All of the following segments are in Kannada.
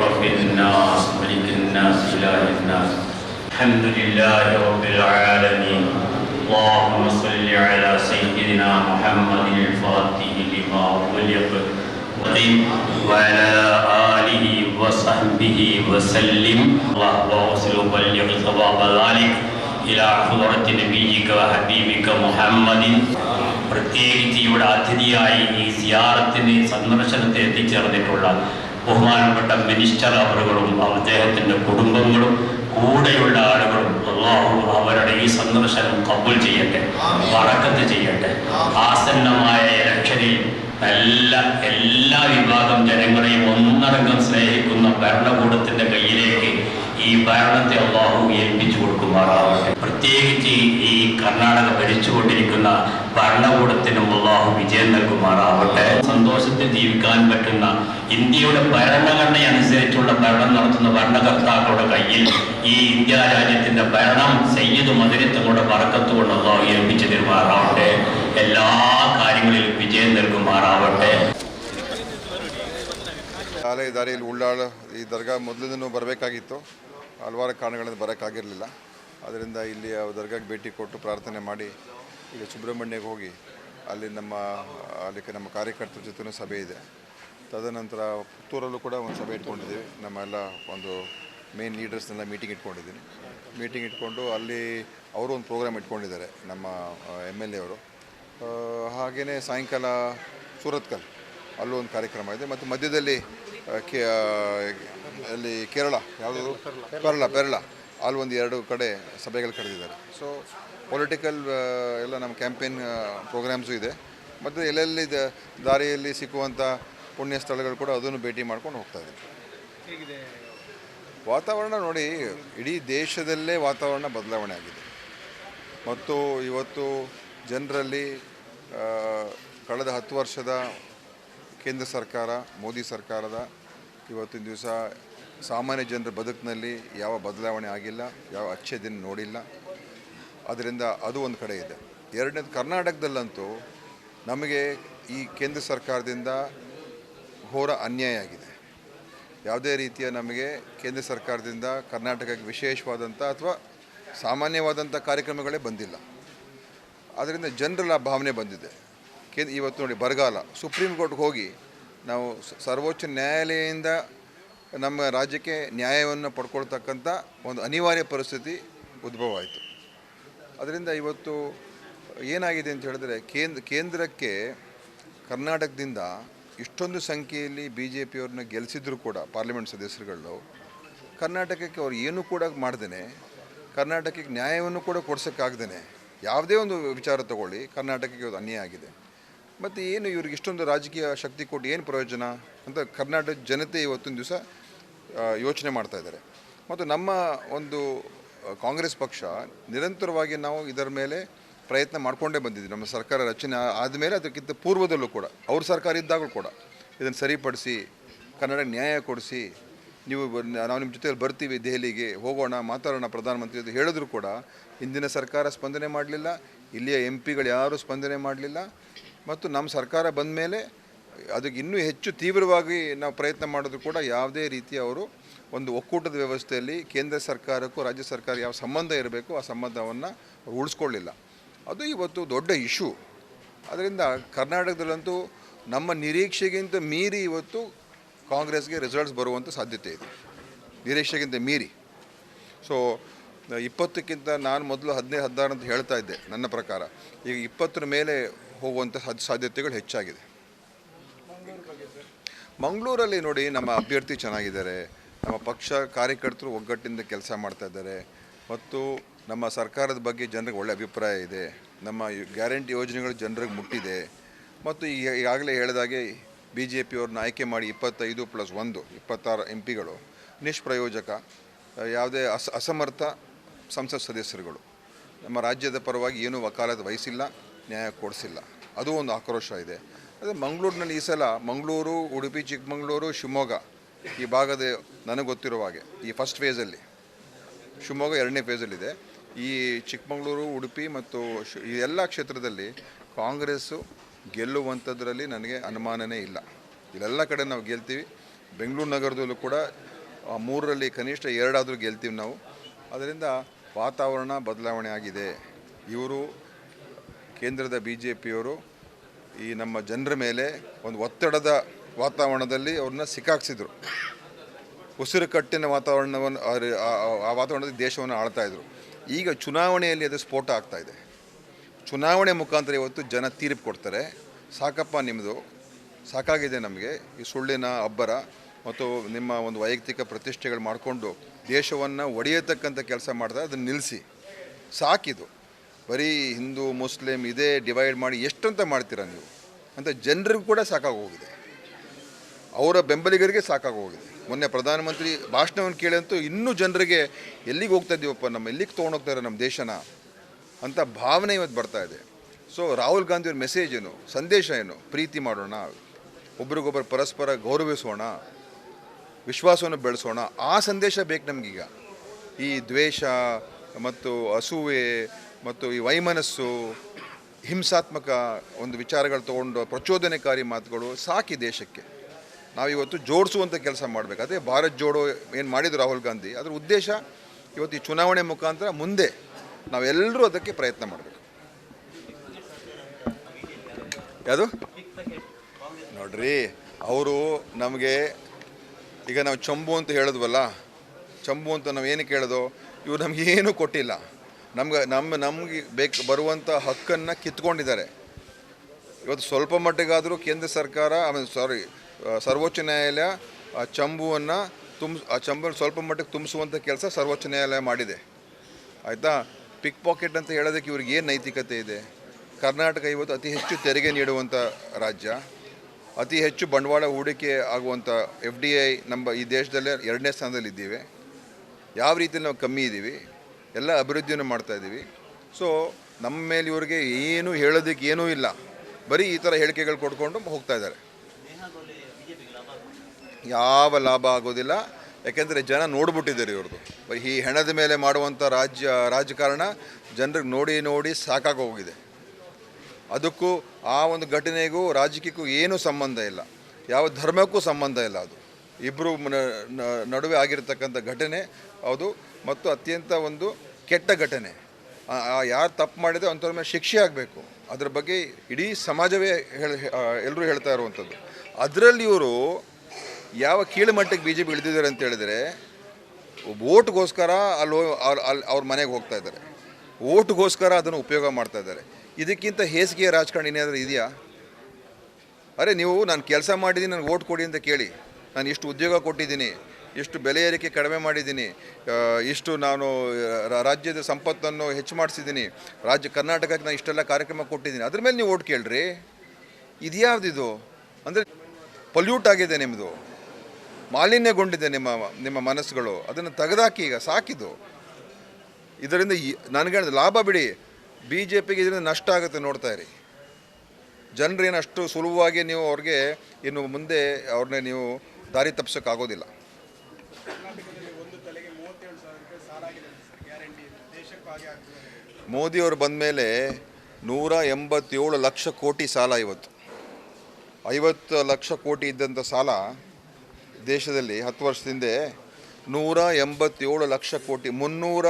رب الناس ملك الناس إله الناس الحمد لله رب العالمين اللهم صل على سيدنا محمد الفاتح لما ولق وعلى آله وصحبه وسلم اللهم وصل وبلغ ثواب ذلك إلى حضرة نبيك وحبيبك محمد പ്രത്യേകിച്ച് ഇവിടെ അതിഥിയായി ഈ സിയാറത്തിന് സന്ദർശനത്തെ എത്തിച്ചേർന്നിട്ടുള്ള ബഹുമാനപ്പെട്ട മിനിസ്റ്റർ അവറുകളും അദ്ദേഹത്തിന്റെ കുടുംബങ്ങളും കൂടെയുള്ള ആളുകളും അള്ളാഹു അവരുടെ ഈ സന്ദർശനം കബൂൽ ചെയ്യട്ടെ വടക്കത്ത് ചെയ്യട്ടെ. ആസന്നമായ ഇലക്ഷനിൽ എല്ലാ എല്ലാ വിഭാഗം ജനങ്ങളെയും ഒന്നടങ്കം സ്നേഹിക്കുന്ന ഭരണകൂടത്തിന്റെ കയ്യിലേക്ക് ഈ ഭരണത്തെ അള്ളാഹു ഏൽപ്പിച്ചു കൊടുക്കുമാറാവട്ടെ പ്രത്യേകിച്ച് ഈ കർണാടക ഭരിച്ചുകൊണ്ടിരിക്കുന്ന ഭരണകൂടത്തിനും അള്ളാഹു വിജയം നൽകുമാറാവട്ടെ സന്തോഷത്തിൽ ജീവിക്കാൻ പറ്റുന്ന ഇന്ത്യയുടെ ഭരണഘടന അനുസരിച്ചുള്ള ഭരണം നടത്തുന്ന ഭരണകർത്താക്കളുടെ കയ്യിൽ ഈ ഇന്ത്യ രാജ്യത്തിന്റെ ഭരണം സയ്യിദ് മധുരത്തങ്ങളുടെ വറക്കത്തുകൊണ്ട് അള്ളാഹു ഏൽപ്പിച്ചു തരുമാറാവട്ടെ എല്ലാ കാര്യങ്ങളിലും വിജയം നൽകുമാറാവട്ടെ ಶಾಲೆ ದಾರಿಯಲ್ಲಿ ಉಳ್ಳಾಳ ಈ ದರ್ಗಾ ಮೊದಲಿಂದನೂ ಬರಬೇಕಾಗಿತ್ತು ಹಲವಾರು ಕಾರಣಗಳಿಂದ ಬರೋಕ್ಕಾಗಿರಲಿಲ್ಲ. ಅದರಿಂದ ಇಲ್ಲಿ ದರ್ಗಾಗೆ ಭೇಟಿ ಕೊಟ್ಟು ಪ್ರಾರ್ಥನೆ ಮಾಡಿ ಈಗ ಸುಬ್ರಹ್ಮಣ್ಯಕ್ಕೆ ಹೋಗಿ ಅಲ್ಲಿ ನಮ್ಮ ಅಲ್ಲಿಗೆ ನಮ್ಮ ಕಾರ್ಯಕರ್ತರ ಜೊತೆನೂ ಸಭೆ ಇದೆ. ತದನಂತರ ಪುತ್ತೂರಲ್ಲೂ ಕೂಡ ಒಂದು ಸಭೆ ಇಟ್ಕೊಂಡಿದ್ದೀವಿ. ನಮ್ಮೆಲ್ಲ ಒಂದು ಮೇನ್ ಲೀಡರ್ಸ್ನೆಲ್ಲ ಮೀಟಿಂಗ್ ಇಟ್ಕೊಂಡಿದ್ದೀನಿ. ಮೀಟಿಂಗ್ ಇಟ್ಕೊಂಡು ಅಲ್ಲಿ ಅವರು ಒಂದು ಪ್ರೋಗ್ರಾಮ್ ಇಟ್ಕೊಂಡಿದ್ದಾರೆ ನಮ್ಮ ಎಂ ಎಲ್ ಎ ಅವರು. ಹಾಗೆಯೇ ಸಾಯಂಕಾಲ ಸೂರತ್ಕಲ್ ಅಲ್ಲೂ ಒಂದು ಕಾರ್ಯಕ್ರಮ ಇದೆ. ಮತ್ತು ಮಧ್ಯದಲ್ಲಿ ಕೆ ಅಲ್ಲಿ ಕೇರಳ ಯಾವುದು ಕೇರಳ ಬೆರಳ ಅಲ್ಲಿ ಒಂದು ಎರಡು ಕಡೆ ಸಭೆಗಳು ಕರೆದಿದ್ದಾರೆ. ಸೊ ಪೊಲಿಟಿಕಲ್ ಎಲ್ಲ ನಮ್ಮ ಕ್ಯಾಂಪೇನ್ ಪ್ರೋಗ್ರಾಮ್ಸು ಇದೆ. ಮತ್ತು ಎಲ್ಲೆಲ್ಲಿ ದಾರಿಯಲ್ಲಿ ಸಿಕ್ಕುವಂಥ ಪುಣ್ಯ ಸ್ಥಳಗಳು ಕೂಡ ಅದನ್ನು ಭೇಟಿ ಮಾಡ್ಕೊಂಡು ಹೋಗ್ತಾ ಇದ್ದೀವಿ ವಾತಾವರಣ ನೋಡಿ ಇಡೀ ದೇಶದಲ್ಲೇ ವಾತಾವರಣ ಬದಲಾವಣೆ ಆಗಿದೆ. ಮತ್ತು ಇವತ್ತು ಜನರಲ್ಲಿ ಕಳೆದ ಹತ್ತು ವರ್ಷದ ಕೇಂದ್ರ ಸರ್ಕಾರ ಮೋದಿ ಸರ್ಕಾರದ ಇವತ್ತಿನ ದಿವಸ ಸಾಮಾನ್ಯ ಜನರ ಬದುಕಿನಲ್ಲಿ ಯಾವ ಬದಲಾವಣೆ ಆಗಿಲ್ಲ, ಯಾವ ಅಚ್ಚೆ ದಿನ ನೋಡಿಲ್ಲ. ಅದರಿಂದ ಅದು ಒಂದು ಕಡೆ ಇದೆ. ಎರಡನೇದು ಕರ್ನಾಟಕದಲ್ಲಂತೂ ನಮಗೆ ಈ ಕೇಂದ್ರ ಸರ್ಕಾರದಿಂದ ಘೋರ ಅನ್ಯಾಯ ಆಗಿದೆ. ಯಾವುದೇ ರೀತಿಯ ನಮಗೆ ಕೇಂದ್ರ ಸರ್ಕಾರದಿಂದ ಕರ್ನಾಟಕಕ್ಕೆ ವಿಶೇಷವಾದಂಥ ಅಥವಾ ಸಾಮಾನ್ಯವಾದಂಥ ಕಾರ್ಯಕ್ರಮಗಳೇ ಬಂದಿಲ್ಲ. ಅದರಿಂದ ಜನರಲ್ಲ ಭಾವನೆ ಬಂದಿದೆ. ಕೇಂದ್ರ ಇವತ್ತು ನೋಡಿ ಬರಗಾಲ, ಸುಪ್ರೀಂ ಕೋರ್ಟ್ಗೆ ಹೋಗಿ ನಾವು ಸರ್ವೋಚ್ಚ ನ್ಯಾಯಾಲಯದಿಂದ ನಮ್ಮ ರಾಜ್ಯಕ್ಕೆ ನ್ಯಾಯವನ್ನು ಪಡ್ಕೊಳ್ತಕ್ಕಂಥ ಒಂದು ಅನಿವಾರ್ಯ ಪರಿಸ್ಥಿತಿ ಉದ್ಭವ ಆಯಿತು. ಅದರಿಂದ ಇವತ್ತು ಏನಾಗಿದೆ ಅಂತ ಹೇಳಿದ್ರೆ ಕೇಂದ್ರ ಕೇಂದ್ರಕ್ಕೆ ಕರ್ನಾಟಕದಿಂದ ಇಷ್ಟೊಂದು ಸಂಖ್ಯೆಯಲ್ಲಿ ಬಿ ಜೆ ಪಿಯವ್ರನ್ನ ಗೆಲ್ಲಿಸಿದ್ರು ಕೂಡ ಪಾರ್ಲಿಮೆಂಟ್ ಸದಸ್ಯರುಗಳು. ಕರ್ನಾಟಕಕ್ಕೆ ಅವ್ರು ಏನೂ ಕೂಡ ಮಾಡ್ದೇ ಕರ್ನಾಟಕಕ್ಕೆ ನ್ಯಾಯವನ್ನು ಕೂಡ ಕೊಡ್ಸೋಕ್ಕಾಗ್ದೇ ಯಾವುದೇ ಒಂದು ವಿಚಾರ ತಗೊಳ್ಳಿ ಕರ್ನಾಟಕಕ್ಕೆ ಇವತ್ತು ಅನ್ಯಾಯ ಆಗಿದೆ. ಮತ್ತು ಏನು ಇವ್ರಿಗೆ ಇಷ್ಟೊಂದು ರಾಜಕೀಯ ಶಕ್ತಿ ಕೊಟ್ಟು ಏನು ಪ್ರಯೋಜನ ಅಂತ ಕರ್ನಾಟಕ ಜನತೆ ಇವತ್ತಿನ ದಿವಸ ಯೋಚನೆ ಮಾಡ್ತಾ ಇದ್ದಾರೆ. ಮತ್ತು ನಮ್ಮ ಒಂದು ಕಾಂಗ್ರೆಸ್ ಪಕ್ಷ ನಿರಂತರವಾಗಿ ನಾವು ಇದರ ಮೇಲೆ ಪ್ರಯತ್ನ ಮಾಡಿಕೊಂಡೇ ಬಂದಿದ್ದೀವಿ. ನಮ್ಮ ಸರ್ಕಾರ ರಚನೆ ಆದಮೇಲೆ ಅದಕ್ಕಿಂತ ಪೂರ್ವದಲ್ಲೂ ಕೂಡ, ಅವ್ರ ಸರ್ಕಾರ ಇದ್ದಾಗಲೂ ಕೂಡ ಇದನ್ನು ಸರಿಪಡಿಸಿ, ಕನ್ನಡ ನ್ಯಾಯ ಕೊಡಿಸಿ, ನೀವು ನಾವು ನಿಮ್ಮ ಜೊತೆಯಲ್ಲಿ ಬರ್ತೀವಿ ದೆಹಲಿಗೆ, ಹೋಗೋಣ, ಮಾತಾಡೋಣ ಪ್ರಧಾನಮಂತ್ರಿ ಅಂತ ಹೇಳಿದ್ರು ಕೂಡ ಹಿಂದಿನ ಸರ್ಕಾರ ಸ್ಪಂದನೆ ಮಾಡಲಿಲ್ಲ. ಇಲ್ಲಿಯ ಎಂ ಪಿಗಳು ಯಾರೂ ಸ್ಪಂದನೆ ಮಾಡಲಿಲ್ಲ. ಮತ್ತು ನಮ್ಮ ಸರ್ಕಾರ ಬಂದ ಮೇಲೆ ಅದಕ್ಕೆ ಇನ್ನೂ ಹೆಚ್ಚು ತೀವ್ರವಾಗಿ ನಾವು ಪ್ರಯತ್ನ ಮಾಡಿದ್ರು ಕೂಡ ಯಾವುದೇ ರೀತಿ ಅವರು ಒಂದು ಒಕ್ಕೂಟದ ವ್ಯವಸ್ಥೆಯಲ್ಲಿ ಕೇಂದ್ರ ಸರ್ಕಾರಕ್ಕೂ ರಾಜ್ಯ ಸರ್ಕಾರ ಯಾವ ಸಂಬಂಧ ಇರಬೇಕು ಆ ಸಂಬಂಧವನ್ನು ಉಳಿಸ್ಕೊಳ್ಳಿಲ್ಲ. ಅದು ಇವತ್ತು ದೊಡ್ಡ ಇಶ್ಯೂ. ಅದರಿಂದ ಕರ್ನಾಟಕದಲ್ಲಂತೂ ನಮ್ಮ ನಿರೀಕ್ಷೆಗಿಂತ ಮೀರಿ ಇವತ್ತು ಕಾಂಗ್ರೆಸ್ಗೆ ರಿಸಲ್ಟ್ಸ್ ಬರುವಂಥ ಸಾಧ್ಯತೆ ಇದೆ. ನಿರೀಕ್ಷೆಗಿಂತ ಮೀರಿ. ಸೊ ಇಪ್ಪತ್ತಕ್ಕಿಂತ ನಾನು ಮೊದಲು ಹದಿನೈದು, ಹದಿನಾರು ಅಂತ ಹೇಳ್ತಾ ಇದ್ದೆ ನನ್ನ ಪ್ರಕಾರ. ಈಗ ಇಪ್ಪತ್ತರ ಮೇಲೆ ಹೋಗುವಂಥ ಸಾಧ್ಯ ಸಾಧ್ಯತೆಗಳು ಹೆಚ್ಚಾಗಿದೆ. ಮಂಗಳೂರಲ್ಲಿ ನೋಡಿ ನಮ್ಮ ಅಭ್ಯರ್ಥಿ ಚೆನ್ನಾಗಿದ್ದಾರೆ. ನಮ್ಮ ಪಕ್ಷ ಕಾರ್ಯಕರ್ತರು ಒಗ್ಗಟ್ಟಿಂದ ಕೆಲಸ ಮಾಡ್ತಾ ಇದ್ದಾರೆ. ಮತ್ತು ನಮ್ಮ ಸರ್ಕಾರದ ಬಗ್ಗೆ ಜನರಿಗೆ ಒಳ್ಳೆ ಅಭಿಪ್ರಾಯ ಇದೆ. ನಮ್ಮ ಗ್ಯಾರಂಟಿ ಯೋಜನೆಗಳು ಜನರಿಗೆ ಮುಟ್ಟಿದೆ. ಮತ್ತು ಈಗ ಈಗಾಗಲೇ ಹೇಳಿದಾಗೆ ಬಿ ಜೆ ಪಿಯವ್ರನ್ನ ಆಯ್ಕೆ ಮಾಡಿ ಇಪ್ಪತ್ತೈದು ಪ್ಲಸ್ ಒಂದು, ಇಪ್ಪತ್ತಾರು ಎಂ ಪಿಗಳು ನಿಷ್ಪ್ರಯೋಜಕ, ಯಾವುದೇ ಅಸ, ಅಸಮರ್ಥ ಸಂಸತ್ ಸದಸ್ಯರುಗಳು. ನಮ್ಮ ರಾಜ್ಯದ ಪರವಾಗಿ ಏನೂ ವಕಾಲತ್ ವಹಿಸಿಲ್ಲ. ನ್ಯಾಯ ಕೊಡಿಸಿಲ್ಲ. ಅದು ಒಂದು ಆಕ್ರೋಶ ಇದೆ. ಅದೇ ಮಂಗಳೂರಿನಲ್ಲಿ ಈ ಸಲ ಮಂಗಳೂರು, ಉಡುಪಿ, ಚಿಕ್ಕಮಗಳೂರು, ಶಿವಮೊಗ್ಗ ಈ ಭಾಗದ ನನಗೆ ಗೊತ್ತಿರುವ ಹಾಗೆ ಈ ಫಸ್ಟ್ ಫೇಸಲ್ಲಿ ಶಿವಮೊಗ್ಗ ಎರಡನೇ ಫೇಸಲ್ಲಿದೆ ಈ ಚಿಕ್ಕಮಗಳೂರು, ಉಡುಪಿ ಮತ್ತು ಈ ಎಲ್ಲ ಕ್ಷೇತ್ರದಲ್ಲಿ ಕಾಂಗ್ರೆಸ್ಸು ಗೆಲ್ಲುವಂಥದ್ರಲ್ಲಿ ನನಗೆ ಅನುಮಾನನೇ ಇಲ್ಲ. ಇಲ್ಲೆಲ್ಲ ಕಡೆ ನಾವು ಗೆಲ್ತೀವಿ. ಬೆಂಗಳೂರು ನಗರದಲ್ಲೂ ಕೂಡ ಮೂರರಲ್ಲಿ ಕನಿಷ್ಠ ಎರಡಾದರೂ ಗೆಲ್ತೀವಿ ನಾವು. ಅದರಿಂದ ವಾತಾವರಣ ಬದಲಾವಣೆ ಆಗಿದೆ. ಇವರು ಕೇಂದ್ರದ ಬಿ ಜೆ ಪಿಯವರು ಈ ನಮ್ಮ ಜನರ ಮೇಲೆ ಒಂದು ಒತ್ತಡದ ವಾತಾವರಣದಲ್ಲಿ ಅವ್ರನ್ನ ಸಿಕ್ಕಾಕ್ಸಿದ್ರು. ಉಸಿರುಕಟ್ಟಿನ ವಾತಾವರಣವನ್ನು, ಆ- ವಾತಾವರಣದಲ್ಲಿ ದೇಶವನ್ನು ಆಳ್ತಾಯಿದ್ರು ಈಗ ಚುನಾವಣೆಯಲ್ಲಿ ಅದು ಸ್ಫೋಟ ಆಗ್ತಾ ಇದೆ. ಚುನಾವಣೆ ಮುಖಾಂತರ ಇವತ್ತು ಜನ ತೀರ್ಪು ಕೊಡ್ತಾರೆ. ಸಾಕಪ್ಪ ನಿಮ್ಮದು ಸಾಕಾಗಿದೆ ನಮಗೆ. ಈ ಸುಳ್ಳಿನ ಅಬ್ಬರ ಮತ್ತು ನಿಮ್ಮ ಒಂದು ವೈಯಕ್ತಿಕ ಪ್ರತಿಷ್ಠೆಗಳು ಮಾಡಿಕೊಂಡು ದೇಶವನ್ನು ಒಡೆಯತಕ್ಕಂಥ ಕೆಲಸ ಮಾಡ್ತಾರೆ ಅದನ್ನು ನಿಲ್ಲಿಸಿ ಸಾಕಿದು. ಬರೀ ಹಿಂದೂ, ಮುಸ್ಲಿಂ ಇದೇ ಡಿವೈಡ್ ಮಾಡಿ ಎಷ್ಟಂತ ಮಾಡ್ತೀರಾ ನೀವು? ಅಂತ ಜನರಿಗೂ ಕೂಡ ಸಾಕಾಗೋಗಿದೆ. ಅವರ ಬೆಂಬಲಿಗರಿಗೆ ಸಾಕಾಗೋಗಿದೆ. ಮೊನ್ನೆ ಪ್ರಧಾನಮಂತ್ರಿ ಭಾಷಣವನ್ನು ಕೇಳಂತೂ ಇನ್ನೂ ಜನರಿಗೆ ಎಲ್ಲಿಗೆ ಹೋಗ್ತಾ ಇದ್ದೀವಪ್ಪ ನಮ್ಮ ಎಲ್ಲಿಗೆ ತೊಗೊಂಡೋಗ್ತಾರೆ ನಮ್ಮ ದೇಶನ? ಅಂತ ಭಾವನೆ ಇವತ್ತು ಬರ್ತಾ ಇದೆ. ಸೊ ರಾಹುಲ್ ಗಾಂಧಿಯವ್ರ ಮೆಸೇಜ್ ಏನು? ಸಂದೇಶ ಏನು? ಪ್ರೀತಿ ಮಾಡೋಣ ಒಬ್ರಿಗೊಬ್ಬರು ಪರಸ್ಪರ ಗೌರವಿಸೋಣ, ವಿಶ್ವಾಸವನ್ನು ಬೆಳೆಸೋಣ. ಆ ಸಂದೇಶ ಬೇಕು ನಮಗೀಗ. ಈ ದ್ವೇಷ ಮತ್ತು ಅಸೂಯೆ ಮತ್ತು ಈ ವೈಮನಸ್ಸು ಹಿಂಸಾತ್ಮಕ ಒಂದು ವಿಚಾರಗಳು ತೊಗೊಂಡು ಪ್ರಚೋದನೆಕಾರಿ ಮಾತುಗಳು ಸಾಕಿ ದೇಶಕ್ಕೆ. ನಾವಿವತ್ತು ಜೋಡಿಸುವಂಥ ಕೆಲಸ ಮಾಡಬೇಕು. ಅದೇ ಭಾರತ್ ಜೋಡೋ ಏನು ಮಾಡಿದ್ರು ರಾಹುಲ್ ಗಾಂಧಿ, ಅದರ ಉದ್ದೇಶ ಇವತ್ತು ಈ ಚುನಾವಣೆ ಮುಖಾಂತರ ಮುಂದೆ ನಾವೆಲ್ಲರೂ ಅದಕ್ಕೆ ಪ್ರಯತ್ನ ಮಾಡಬೇಕು. ಯಾವುದು? ನೋಡ್ರಿ, ಅವರು ನಮಗೆ ಈಗ ನಾವು ಚಂಬು ಅಂತ ಹೇಳಿದ್ವಲ್ಲ, ಚಂಬು ಅಂತ ನಾವು ಏನಕ್ಕೆ ಹೇಳೋದು? ಇವ್ರು ನಮಗೇನೂ ಕೊಟ್ಟಿಲ್ಲ. ನಮ್ಗೆ ನಮ್ಮ ನಮಗೆ ಬೇಕು ಬರುವಂಥ ಹಕ್ಕನ್ನು ಕಿತ್ಕೊಂಡಿದ್ದಾರೆ. ಇವತ್ತು ಸ್ವಲ್ಪ ಮಟ್ಟಿಗಾದರೂ ಕೇಂದ್ರ ಸರ್ಕಾರ ಆಮೇಲೆ ಸಾರಿ ಸರ್ವೋಚ್ಚ ನ್ಯಾಯಾಲಯ, ಆ, ಚಂಬುವನ್ನು ತುಂಬ ಆ ಚಂಬನ್ನು ಸ್ವಲ್ಪ ಮಟ್ಟಿಗೆ ತುಂಬಿಸುವಂಥ ಕೆಲಸ ಸರ್ವೋಚ್ಚ ನ್ಯಾಯಾಲಯ ಮಾಡಿದೆ. ಆಯಿತಾ? ಪಿಕ್ ಪಾಕೆಟ್ ಅಂತ ಹೇಳೋದಕ್ಕೆ ಇವ್ರಿಗೆ ಏನು ನೈತಿಕತೆ ಇದೆ? ಕರ್ನಾಟಕ ಇವತ್ತು ಅತಿ ಹೆಚ್ಚು ತೆರಿಗೆ ನೀಡುವಂಥ ರಾಜ್ಯ, ಅತಿ ಹೆಚ್ಚು ಬಂಡವಾಳ ಹೂಡಿಕೆ ಆಗುವಂಥ ಎಫ್ ಡಿ ಐ ನಮ್ಮ ಈ ದೇಶದಲ್ಲೇ ಎರಡನೇ ಸ್ಥಾನದಲ್ಲಿ ಇದ್ದೀವಿ ಯಾವ ರೀತಿಯಲ್ಲಿ ನಾವು ಕಮ್ಮಿ ಇದ್ದೀವಿ? ಎಲ್ಲ ಅಭಿವೃದ್ಧಿಯನ್ನು ಮಾಡ್ತಾ ಇದ್ದೀವಿ. ಸೊ ನಮ್ಮ ಮೇಲೆ ಇವರಿಗೆ ಏನು ಹೇಳೋದಕ್ಕೆ ಏನೂ ಇಲ್ಲ. ಬರೀ ಈ ಥರ ಹೇಳಿಕೆಗಳು ಕೊಡ್ಕೊಂಡು ಹೋಗ್ತಾ ಇದ್ದಾರೆ. ಯಾವ ಲಾಭ ಆಗೋದಿಲ್ಲ. ಯಾಕೆಂದರೆ ಜನ ನೋಡ್ಬಿಟ್ಟಿದ್ದಾರೆ ಇವ್ರದ್ದು. ಈ ಹೆಣದ ಮೇಲೆ ಮಾಡುವಂಥ ರಾಜ್ಯ, ರಾಜಕಾರಣ ಜನರಿಗೆ ನೋಡಿ ನೋಡಿ ಸಾಕಾಗಿ ಹೋಗಿದೆ. ಅದಕ್ಕೂ ಆ ಒಂದು ಘಟನೆಗೂ, ರಾಜಕೀಯಕ್ಕೂ ಏನೂ ಸಂಬಂಧ ಇಲ್ಲ. ಯಾವ ಧರ್ಮಕ್ಕೂ ಸಂಬಂಧ ಇಲ್ಲ ಅದು. ಇಬ್ಬರು ನಡುವೆ ಆಗಿರತಕ್ಕಂಥ ಘಟನೆ, ಅದು ಮತ್ತು ಅತ್ಯಂತ ಒಂದು ಕೆಟ್ಟ ಘಟನೆ. ಯಾರು ತಪ್ಪು ಮಾಡಿದ್ರೆ ಅಂಥವ್ರ ಮೇಲೆ ಶಿಕ್ಷೆ ಆಗಬೇಕು. ಅದ್ರ ಬಗ್ಗೆ ಇಡೀ ಸಮಾಜವೇ ಹೇಳಿ ಎಲ್ಲರೂ ಹೇಳ್ತಾ ಇರುವಂಥದ್ದು. ಅದರಲ್ಲಿ ಇವರು ಯಾವ ಕೀಳುಮಟ್ಟಕ್ಕೆ ಬಿ ಜೆ ಪಿ ಇಳಿದಿದ್ದಾರೆ ಅಂತ ಹೇಳಿದರೆ, ಓಟ್ಗೋಸ್ಕರ ಅಲ್ಲಿ ಅಲ್ಲಿ ಅವ್ರ ಮನೆಗೆ ಹೋಗ್ತಾ ಇದ್ದಾರೆ. ಓಟ್ಗೋಸ್ಕರ ಅದನ್ನು ಉಪಯೋಗ ಮಾಡ್ತಾ ಇದ್ದಾರೆ. ಇದಕ್ಕಿಂತ ಹೇಸಿಗೆಯ ರಾಜಕಾರಣ ಏನಾದರೂ ಇದೆಯಾ? ಅರೆ ನೀವು, ನಾನು ಕೆಲಸ ಮಾಡಿದ್ದೀನಿ ನನಗೆ ಓಟ್ ಕೊಡಿ ಅಂತ ಕೇಳಿ. ನಾನು ಇಷ್ಟು ಉದ್ಯೋಗ ಕೊಟ್ಟಿದ್ದೀನಿ. ಇಷ್ಟು ಬೆಲೆ ಏರಿಕೆ ಕಡಿಮೆ ಮಾಡಿದ್ದೀನಿ ಇಷ್ಟು ನಾನು ರಾಜ್ಯದ ಸಂಪತ್ತನ್ನು ಹೆಚ್ಚು ಮಾಡಿಸಿದ್ದೀನಿ, ರಾಜ್ಯ ಕರ್ನಾಟಕಕ್ಕೆ ನಾನು ಇಷ್ಟೆಲ್ಲ ಕಾರ್ಯಕ್ರಮ ಕೊಟ್ಟಿದ್ದೀನಿ. ಅದ್ರ ಮೇಲೆ ನೀವು ಓಟ್ ಕೇಳ್ರಿ. ಇದ್ಯಾವ್ದಿದು? ಅಂದರೆ ಪೊಲ್ಯೂಟ್ ಆಗಿದೆ ನಿಮ್ಮದು ಮಾಲಿನ್ಯಗೊಂಡಿದೆ ನಿಮ್ಮ ನಿಮ್ಮ ಮನಸ್ಸುಗಳು. ಅದನ್ನು ತೆಗೆದಾಕಿ ಈಗ ಸಾಕಿದು ಇದರಿಂದ ನನಗೆ ಲಾಭ ಬಿಡಿ. ಬಿ ಜೆ ಪಿಗೆ ಇದರಿಂದ ನಷ್ಟ ಆಗುತ್ತೆ ನೋಡ್ತಾ ಇರಿ. ಜನರೇನು ಅಷ್ಟು ಸುಲಭವಾಗಿ ನೀವು ಅವ್ರಿಗೆ ಇನ್ನು ಮುಂದೆ ಅವ್ರನ್ನ ನೀವು ದಾರಿ ತಪ್ಪಿಸೋಕ್ಕಾಗೋದಿಲ್ಲ. ಮೋದಿಯವರು ಬಂದ ಮೇಲೆ ನೂರ ಎಂಬತ್ತೇಳು ಲಕ್ಷ ಕೋಟಿ ಸಾಲ ಇವತ್ತು. ಐವತ್ತು ಲಕ್ಷ ಕೋಟಿ ಇದ್ದಂಥ ಸಾಲ ದೇಶದಲ್ಲಿ ಹತ್ತು ವರ್ಷದಿಂದೆ ನೂರ ಎಂಬತ್ತೇಳು ಲಕ್ಷ ಕೋಟಿ, ಮುನ್ನೂರ,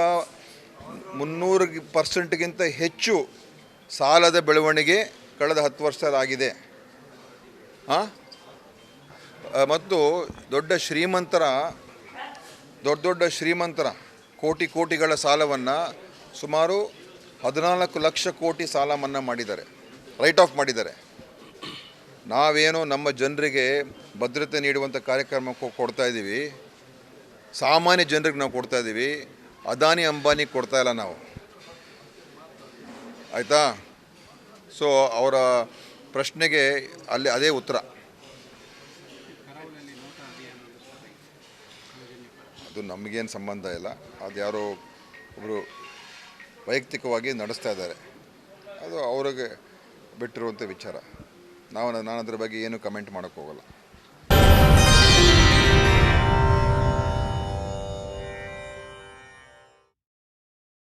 ಮುನ್ನೂರು ಪರ್ಸೆಂಟ್ಗಿಂತ ಹೆಚ್ಚು ಸಾಲದ ಬೆಳವಣಿಗೆ ಕಳೆದ ಹತ್ತು ವರ್ಷದಾಗಿದೆ. ಹಾಂ ಮತ್ತು ದೊಡ್ಡ ಶ್ರೀಮಂತರ, ದೊಡ್ಡ ದೊಡ್ಡ ಶ್ರೀಮಂತರ ಕೋಟಿ ಕೋಟಿಗಳ ಸಾಲವನ್ನು ಸುಮಾರು ಹದಿನಾಲ್ಕು ಲಕ್ಷ ಕೋಟಿ ಸಾಲ ಮನ್ನಾ ಮಾಡಿದ್ದಾರೆ ರೈಟ್ ಆಫ್ ಮಾಡಿದ್ದಾರೆ. ನಾವೇನು ನಮ್ಮ ಜನರಿಗೆ ಭದ್ರತೆ ನೀಡುವಂಥ ಕಾರ್ಯಕ್ರಮ ಕೊಡ್ತಾ ಇದ್ದೀವಿ ಸಾಮಾನ್ಯ ಜನರಿಗೆ ನಾವು ಕೊಡ್ತಾ ಇದ್ದೀವಿ ಅದಾನಿ ಅಂಬಾನಿ ಕೊಡ್ತಾ ಇಲ್ಲ ನಾವು. ಆಯಿತಾ? ಸೊ ಅವರ ಪ್ರಶ್ನೆಗೆ ಅಲ್ಲಿ ಅದೇ ಉತ್ತರ. ಅದು ನಮಗೇನು ಸಂಬಂಧ ಇಲ್ಲ. ಅದು ಯಾರೋ ಒಬ್ಬರು ವೈಯಕ್ತಿಕವಾಗಿ ನಡೆಸ್ತಾ ಇದ್ದಾರೆ. ಅದು ಅವ್ರಿಗೆ ಬಿಟ್ಟಿರುವಂಥ ವಿಚಾರ. ನಾವು, ನಾನು ಅದ್ರ ಬಗ್ಗೆ ಏನು ಕಮೆಂಟ್ ಮಾಡೋಕ್ಕೆ ಹೋಗಲ್ಲ.